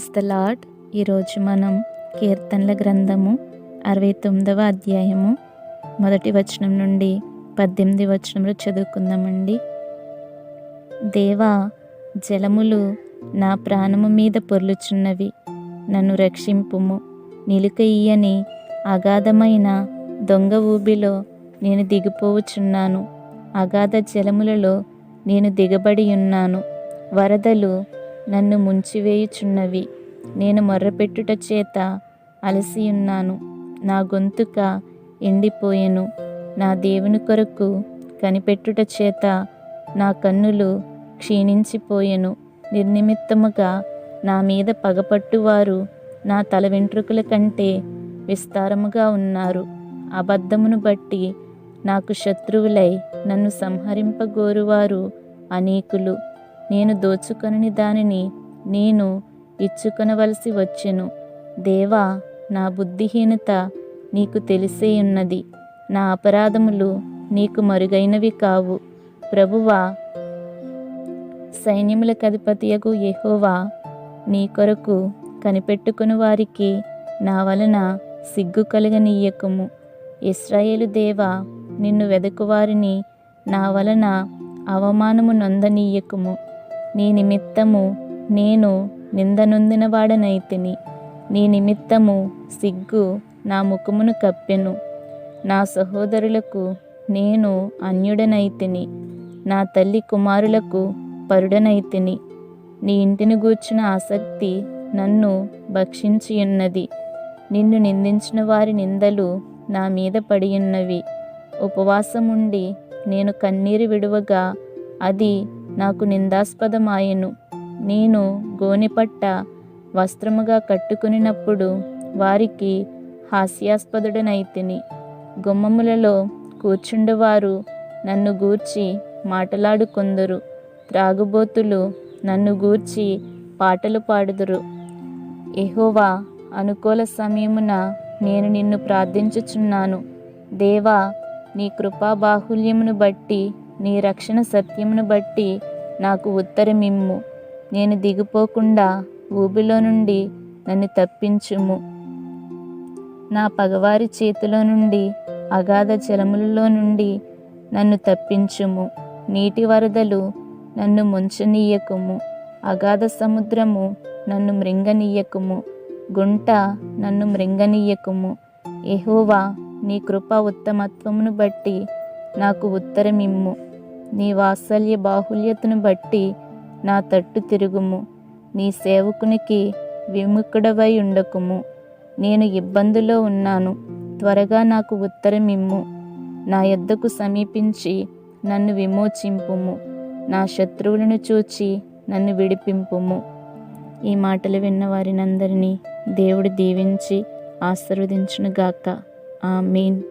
Praise the lord ఈరోజు మనం కీర్తనల గ్రంథము అరవై తొమ్మిదవ అధ్యాయము మొదటి వచనం నుండి పద్దెనిమిది వచనంలో చదువుకుందామండి. దేవా జలములు నా ప్రాణము మీద పొర్లుచున్నవి. నన్ను రక్షింపుము. నిలుక ఇయ్యని అగాధమైన దొంగ ఊబిలో నేను దిగిపోవుచున్నాను. అగాధ జలములలో నేను దిగబడి ఉన్నాను వరదలు నన్ను ముంచివేయుచున్నవి. నేను మొర్రపెట్టుట చేత అలసి ఉన్నాను. నా గొంతుక ఎండిపోయెను. నా దేవుని కొరకు కనిపెట్టుట చేత నా కన్నులు క్షీణించిపోయెను. నిర్నిమిత్తముగా నా మీద పగపట్టువారు నా తల వెంట్రుకల కంటే విస్తారముగా ఉన్నారు. అబద్ధమును బట్టి నాకు శత్రువులై నన్ను సంహరింపగోరువారు అనేకులు. నేను దోచుకొనని దానిని నేను ఇచ్చుకొనవలసి వచ్చెను. దేవా నా బుద్ధిహీనత నీకు తెలిసే ఉన్నది. నా అపరాధములు నీకు మరుగైనవి కావు. ప్రభువా సైన్యములకు అధిపతియగు యెహోవా నీ కొరకు కనిపెట్టుకుని వారికి నా వలన సిగ్గు కలగనీయకము. ఇస్రాయేలు దేవా నిన్ను వెదకువారిని నా వలన అవమానము నొందనీయకము. నీ నిమిత్తము నేను నిందనొందిన వాడనైతిని. నీ నిమిత్తము సిగ్గు నా ముఖమును కప్పెను. నా సహోదరులకు నేను అన్యుడనైతిని. నా తల్లి కుమారులకు పరుడనైతిని. నీ ఇంటిని గూర్చిన ఆసక్తి నన్ను భక్షించియున్నది. నిన్ను నిందించిన వారి నిందలు నా మీద పడియున్నవి. ఉపవాసముండి నేను కన్నీరు విడువగా అది నాకు నిందాస్పదమాయెను. నేను గోనెపట్ట వస్త్రముగా కట్టుకునినప్పుడు వారికి హాస్యాస్పదుడనైతిని. గుమ్మములలో కూర్చుండువారు నన్ను గూర్చి మాటలాడుకొందురు. త్రాగుబోతులు నన్ను గూర్చి పాటలు పాడుదురు. ఎహోవా అనుకూల సమయమున నేను నిన్ను ప్రార్థించుచున్నాను. దేవా నీ కృపా బాహుల్యమును బట్టి నీ రక్షణ సత్యమును బట్టి నాకు ఉత్తరమిమ్ము. నేను దిగిపోకుండా ఊబిలో నుండి నన్ను తప్పించుము. నా పగవారి చేతిలో నుండి అగాధ జలములలో నుండి నన్ను తప్పించుము. నీటి వరదలు నన్ను ముంచనీయకుము. అగాధ సముద్రము నన్ను మృంగనీయకుము. గుంట నన్ను మృంగనీయకుము. ఎహోవా నీ కృప ఉత్తమత్వమును బట్టి నాకు ఉత్తరమిమ్ము. నీ వాత్సల్య బాహుల్యతను బట్టి నా తట్టు తిరుగుము. నీ సేవకునికి విముఖుడవై ఉండకుము. నేను ఇబ్బందులో ఉన్నాను. త్వరగా నాకు ఉత్తరమిమ్ము నా యొద్దకు సమీపించి నన్ను విమోచింపుము. నా శత్రువులను చూచి నన్ను విడిపింపుము. ఈ మాటలు విన్న వారినందరినీ దేవుడు దీవించి ఆశీర్వదించునుగాక. మీన్